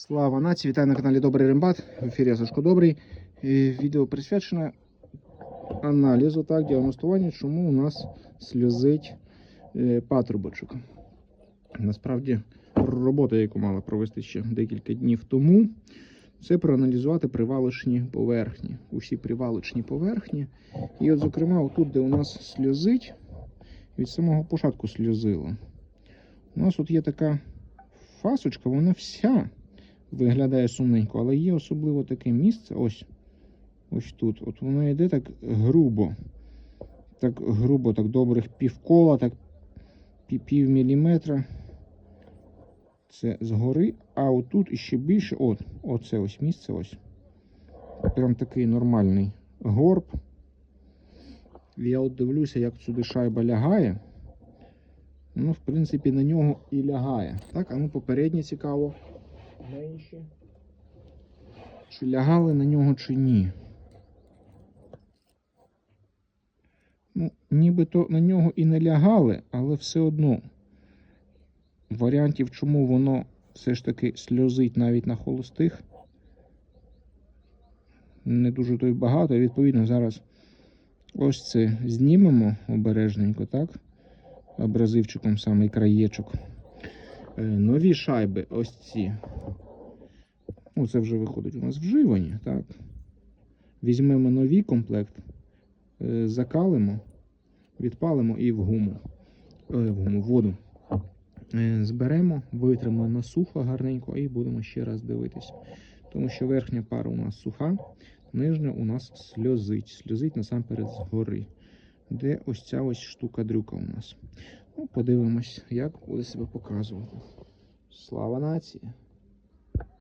Слава нації! Вітаю на каналі Добрий Рембат. В ефірі Сашко Добрий. І Відео присвячене аналізу, так, діагностуванню, чому у нас сльозить е, патрубочок. Насправді, робота, яку мала провести ще декілька днів тому, це проаналізувати привалочні поверхні. Усі привалочні поверхні. І от, зокрема, отут, де у нас сльозить, від самого початку сльозило. У нас тут є така фасочка, вона вся виглядає сумненько, але є особливо таке місце, ось ось тут. От воно йде так грубо. Так грубо, так добрих півкола, так пів, міліметра. Це згори, а отут іще більше. От, оце ось місце ось. Прям такий нормальний горб. Я от дивлюся, як сюди шайба лягає. Ну, в принципі, на нього і лягає. Так, а ну попереднє цікаво. Менші. Чи лягали на нього, чи ні. Ну, нібито на нього і не лягали, але все одно варіантів, чому воно все ж таки сльозить навіть на холостих. Не дуже то й багато. І відповідно зараз ось це знімемо обережненько, так? Абразивчиком самий краєчок. Е, Нові шайби, ось ці. Ну, це вже виходить у нас вживані, так. Візьмемо новий комплект, е, закалимо, відпалимо і в гуму. Е, в гуму, воду. Зберемо, витримо на сухо гарненько і будемо ще раз дивитись. Тому що верхня пара у нас суха, нижня у нас сльозить. Сльозить насамперед згори. Де ось ця ось штука-дрюка у нас. Ну, подивимось, як буде себе показувати. Слава нації!